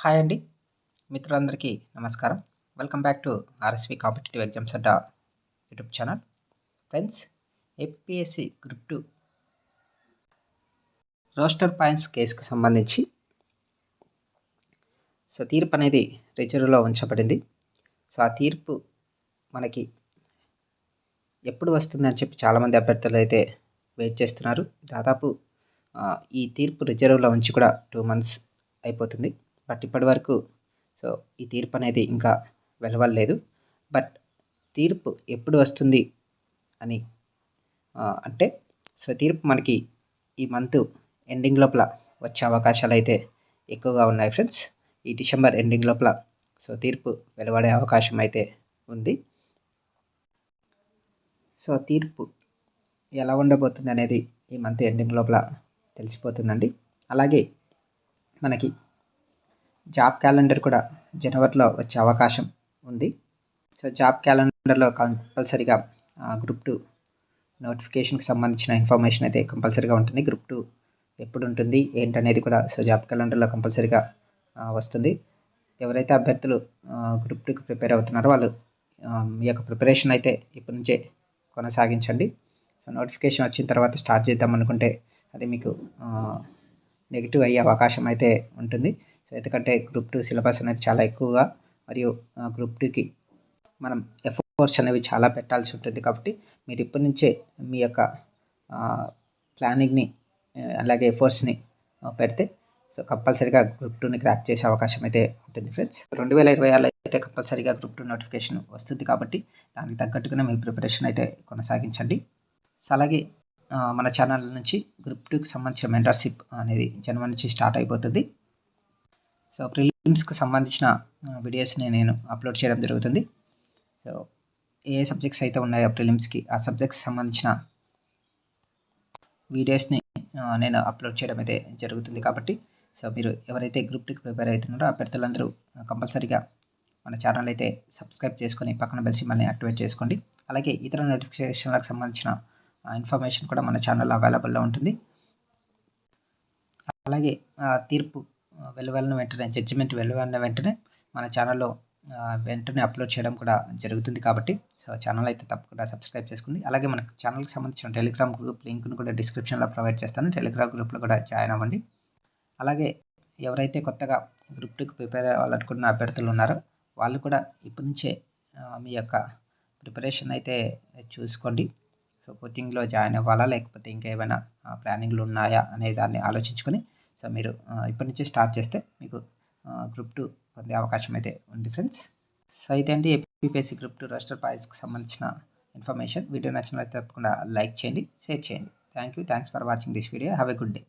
Hi అండి. మిత్రులందరికీ నమస్కారం. Welcome back to RSV competitive exams Adda YouTube channel. Friends APSC group two roster points కేసుకు సంబంధించి so తీర్పు అనేది రిజర్వ్లో ఉంచబడింది. సో ఆ తీర్పు మనకి ఎప్పుడు వస్తుందని చెప్పి చాలామంది అభ్యర్థులు అయితే వెయిట్ చేస్తున్నారు. దాదాపు ఈ తీర్పు రిజర్వ్లో ఉంచి కూడా టూ మంత్స్ అయిపోతుంది. బట్ ఇప్పటి వరకు సో ఈ తీర్పు అనేది ఇంకా వెలవలేదు. బట్ తీర్పు ఎప్పుడు వస్తుంది అని అంటే సో తీర్పు మనకి ఈ మంత్ ఎండింగ్ లోపల వచ్చే అవకాశాలు అయితే ఎక్కువగా ఉన్నాయి ఫ్రెండ్స్. ఈ డిసెంబర్ ఎండింగ్ లోపల సో తీర్పు వెలువడే అవకాశం అయితే ఉంది. సో తీర్పు ఎలా ఉండబోతుంది అనేది ఈ మంత్ ఎండింగ్ లోపల తెలిసిపోతుందండి. అలాగే మనకి జాబ్ క్యాలెండర్ కూడా జనవరిలో వచ్చే అవకాశం ఉంది. సో జాబ్ క్యాలెండర్లో కంపల్సరీగా గ్రూప్ టూ నోటిఫికేషన్కి సంబంధించిన ఇన్ఫర్మేషన్ అయితే కంపల్సరీగా ఉంటుంది. గ్రూప్ టూ ఎప్పుడు ఉంటుంది ఏంటనేది కూడా సో జాబ్ క్యాలెండర్లో కంపల్సరీగా వస్తుంది. ఎవరైతే అభ్యర్థులు గ్రూప్ టూకి ప్రిపేర్ అవుతున్నారో వాళ్ళు మీ యొక్క ప్రిపరేషన్ అయితే ఇప్పటి నుంచే కొనసాగించండి. సో నోటిఫికేషన్ వచ్చిన తర్వాత స్టార్ట్ చేద్దాం అనుకుంటే అది మీకు నెగిటివ్ అయ్యే అవకాశం అయితే ఉంటుంది. సో ఎందుకంటే గ్రూప్ టూ సిలబస్ అనేది చాలా ఎక్కువగా మరియు గ్రూప్ టూకి మనం ఎఫోర్స్ అనేవి చాలా పెట్టాల్సి ఉంటుంది కాబట్టి మీరు ఇప్పటి నుంచే మీ యొక్క ప్లానింగ్ని అలాగే ఎఫోర్స్ని పెడితే సో కంపల్సరీగా గ్రూప్ టూని క్రాక్ చేసే అవకాశం అయితే ఉంటుంది ఫ్రెండ్స్ రెండు వేల ఇరవై ఆరులో అయితే కంపల్సరీగా గ్రూప్ టూ నోటిఫికేషన్ వస్తుంది కాబట్టి దానికి తగ్గట్టుగానే మీ ప్రిపరేషన్ అయితే కొనసాగించండి. సో అలాగే మన ఛానల్ నుంచి గ్రూప్ టూకి సంబంధించిన మెంటర్షిప్ అనేది జనవరి నుంచి స్టార్ట్ అయిపోతుంది. సో ప్రిలిమ్స్కి సంబంధించిన వీడియోస్ని నేను అప్లోడ్ చేయడం జరుగుతుంది. సో ఏ సబ్జెక్ట్స్ అయితే ఉన్నాయో ప్రిలిమ్స్కి ఆ సబ్జెక్ట్స్ సంబంధించిన వీడియోస్ని నేను అప్లోడ్ చేయడం అయితే జరుగుతుంది కాబట్టి సో మీరు ఎవరైతే గ్రూప్ టూకి ప్రిపేర్ అవుతున్నారో అభ్యర్థులందరూ కంపల్సరీగా మన ఛానల్ అయితే సబ్స్క్రైబ్ చేసుకొని పక్కన బెల్ మళ్ళీ యాక్టివేట్ చేసుకోండి. అలాగే ఇతర నోటిఫికేషన్లకు సంబంధించిన ఇన్ఫర్మేషన్ కూడా మన ఛానల్లో అవైలబుల్లో ఉంటుంది. అలాగే తీర్పు వెలువెళ్ళిన వెంటనే జడ్జిమెంట్ వెలువెళ్ళిన వెంటనే మన ఛానల్లో వెంటనే అప్లోడ్ చేయడం కూడా జరుగుతుంది కాబట్టి సో ఛానల్ అయితే తప్పకుండా సబ్స్క్రైబ్ చేసుకోండి అలాగే మన ఛానల్కి సంబంధించిన టెలిగ్రామ్ గ్రూప్ లింక్ను కూడా డిస్క్రిప్షన్లో ప్రొవైడ్ చేస్తాను. టెలిగ్రామ్ గ్రూప్లో కూడా జాయిన్ అవ్వండి. అలాగే ఎవరైతే కొత్తగా గ్రూప్ టూకి ప్రిపేర్ అవ్వాలనుకున్న అభ్యర్థులు ఉన్నారో వాళ్ళు కూడా ఇప్పటి నుంచే మీ యొక్క ప్రిపరేషన్ అయితే చూసుకోండి. సో కోచింగ్లో జాయిన్ అవ్వాలా లేకపోతే ఇంకా ఏమైనా ప్లానింగ్లు ఉన్నాయా అనే దాన్ని ఆలోచించుకొని సో మీరు ఇప్పటి నుంచి స్టార్ట్ చేస్తే మీకు గ్రూప్ టూ పొందే అవకాశం అయితే ఉంది ఫ్రెండ్స్. సో అయితే అండి ఏపీపీఎస్సీ గ్రూప్ టూ రాష్ట్ర పాయస్కి సంబంధించిన ఇన్ఫర్మేషన్. వీడియో నచ్చినట్లయితే తప్పకుండా లైక్ చేయండి షేర్ చేయండి. Thank you. Thanks for watching this video. Have a good day.